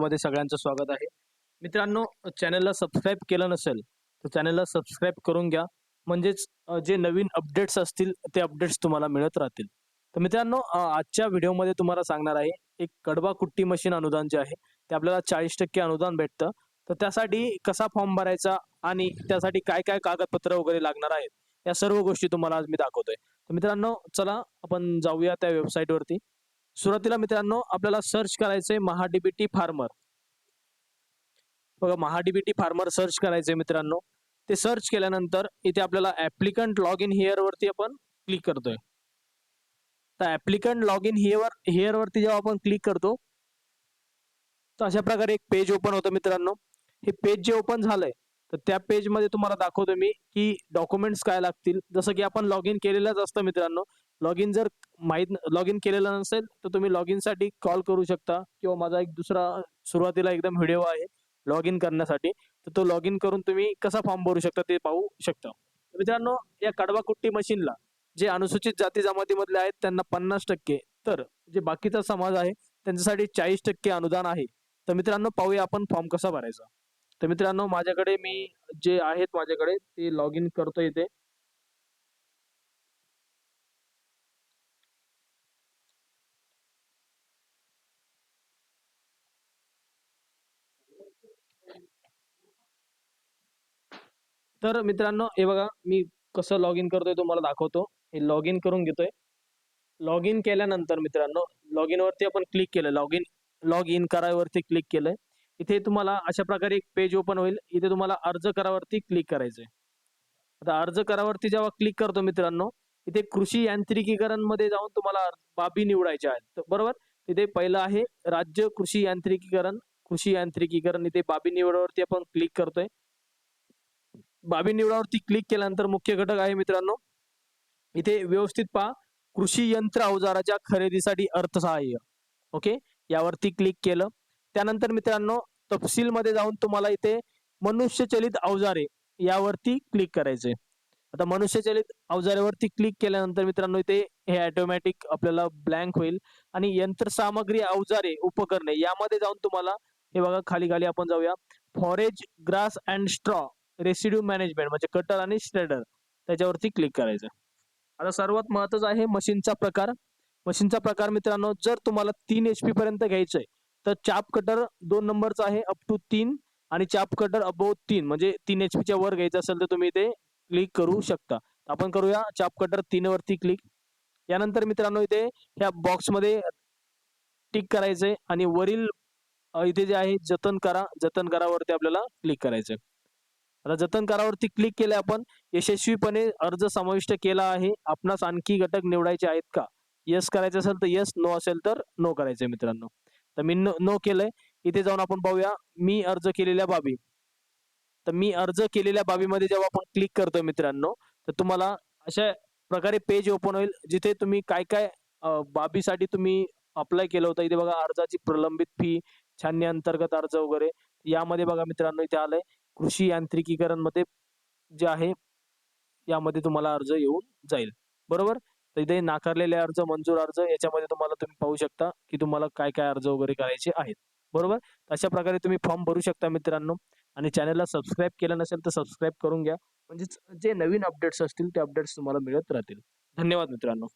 मध्ये सगळ्यांचं स्वागत आहे. मित्रांनो चॅनलला सबस्क्राईब केलं नसेल तर चॅनलला सबस्क्राईब करून घ्या. म्हणजेच जे नवीन अपडेट्स असतील ते अपडेट्स तुम्हाला मिळत राहतील. तर मित्रांनो आजच्या व्हिडिओमध्ये तुम्हाला सांगणार आहे एक कडबा कुट्टी मशीन अनुदान जे आहे ते आपल्याला चाळीस टक्के अनुदान भेटतं. तर त्यासाठी कसा फॉर्म भरायचा आणि त्यासाठी काय काय कागदपत्र वगैरे लागणार आहेत या सर्व गोष्टी तुम्हाला आज मी दाखवतोय. तर मित्रांनो चला आपण जाऊया त्या वेबसाईटवरती सुरुवातीला मित्रांनो आपल्याला सर्च करायचंय महाडीबीटी फार्मर बघा महाडीबीटी फार्मर सर्च करायचंय मित्रांनो. ते सर्च केल्यानंतर इथे आपल्याला ऍप्लिकंट लॉग इन हिअर वरती आपण क्लिक करतोय. तर applicant log in here here वरती जेव्हा आपण क्लिक करतो तर अशा प्रकारे एक पेज ओपन होतं मित्रांनो. हे पेज जे ओपन झालंय तर त्या पेजमध्ये तुम्हाला दाखवतो मी की डॉक्युमेंट्स काय लागतील. जसं की आपण लॉग इन केलेलंच असतं मित्रांनो. लॉग इन जर माहीत लॉग इन केलेलं नसेल तर तुम्ही लॉग इनसाठी कॉल करू शकता किंवा माझा एक दुसरा सुरुवातीला एकदम व्हिडिओ आहे लॉग इन करण्यासाठी तर तो लॉग इन करून तुम्ही कसा फॉर्म भरू शकता ते पाहू शकता. मित्रांनो या कडवा कुट्टी मशीनला जे अनुसूचित जाती जमातीमधले आहेत त्यांना पन्नास टक्के तर जे बाकीचा समाज आहे त्यांच्यासाठी चाळीस टक्के अनुदान आहे. तर मित्रांनो पाहूया आपण फॉर्म कसा भरायचा. तर मित्रांनो माझ्याकडे मी जे आहेत माझ्याकडे ते लॉग इन करतो इथे. तर मित्रांनो हे बघा मी कसं लॉग इन करतोय तुम्हाला दाखवतो. हे लॉग इन करून घेतोय. लॉग इन केल्यानंतर मित्रांनो लॉग इन वरती आपण क्लिक केलं. लॉग इन लॉग इन करावरती क्लिक केलंय. इथे तुम्हाला अशा प्रकारे एक पेज ओपन होईल. इथे तुम्हाला अर्ज करावरती क्लिक करायचंय. आता अर्ज करावरती जेव्हा क्लिक करतो मित्रांनो इथे कृषी यांत्रिकीकरणमध्ये जाऊन तुम्हाला बाबी निवडायच्या आहेत. बरोबर? इथे पहिलं आहे राज्य कृषी यांत्रिकीकरण. कृषी यांत्रिकीकरण इथे बाबी निवडवरती आपण क्लिक करतोय. बाबी निवडावरती क्लिक केल्यानंतर मुख्य घटक आहे मित्रांनो. इथे व्यवस्थित पहा. कृषी यंत्र अवजाराच्या खरेदीसाठी अर्थसहाय्य. ओके यावरती क्लिक केलं. त्यानंतर मित्रांनो तपशील मध्ये जाऊन तुम्हाला इथे मनुष्यचलित अवजारे यावरती क्लिक करायचे. आता मनुष्यचलित अवजारेवरती क्लिक केल्यानंतर मित्रांनो इथे हे ऑटोमॅटिक आपल्याला ब्लँक होईल. आणि यंत्रसामग्री अवजारे उपकरणे यामध्ये जाऊन तुम्हाला हे बघा खाली खाली आपण जाऊया. Forage grass and straw residue management म्हणजे कटर आणि श्रेडर त्याच्यावरती क्लिक करायचं. आता सर्वात महत्वाचं आहे मशीनचा प्रकार. मशीनचा प्रकार मित्रांनो जर तुम्हाला तीन एच पी पर्यंत घ्यायचंय तर चाप कटर दोन नंबरचा आहे अप टू तीन आणि चाप कटर अबोव तीन म्हणजे तीन एच पीच्या वर घ्यायचं असेल तर तुम्ही इथे क्लिक करू शकता. आपण करूया चाप कटर तीन वरती क्लिक यानंतर मित्रांनो इथे ह्या बॉक्समध्ये टिक करायचंय आणि वरील इथे जे आहे जतन करा जतन करावरती आपल्याला क्लिक करायचंय. आता जतन करावरती क्लिक केले आपण यशस्वीपणे अर्ज समाविष्ट केला आहे. आपणास आणखी घटक निवडायचे आहेत का? यस करायचं असेल तर यस नो असेल तर नो करायचंय मित्रांनो. तर मी नो केलंय. इथे जाऊन आपण पाहूया. मी अर्ज केलेल्या बाबी. तर मी अर्ज केलेल्या बाबीमध्ये जेव्हा आपण क्लिक करतोय मित्रांनो तर तुम्हाला अशा प्रकारे पेज ओपन होईल जिथे तुम्ही काय काय बाबीसाठी तुम्ही अप्लाय केलं होतं. इथे बघा अर्जाची प्रलंबित फी छाननी अंतर्गत अर्ज वगैरे. यामध्ये बघा मित्रांनो इथे आलंय. कृषी यांत्रिकीकरणमध्ये जे आहे यामध्ये तुम्हाला अर्ज येऊन जाईल. बरोबर? तर इथे नाकारलेले अर्ज मंजूर अर्ज याच्यामध्ये तुम्हाला तुम्ही पाहू शकता की तुम्हाला काय काय अर्ज वगैरे करायचे आहेत. बरोबर? अशा प्रकारे तुम्ही फॉर्म भरू शकता मित्रांनो. आणि चॅनलला सबस्क्राईब केलं नसेल तर सबस्क्राईब करून घ्या. म्हणजेच जे नवीन अपडेट्स असतील ते अपडेट्स तुम्हाला मिळत राहतील. धन्यवाद मित्रांनो.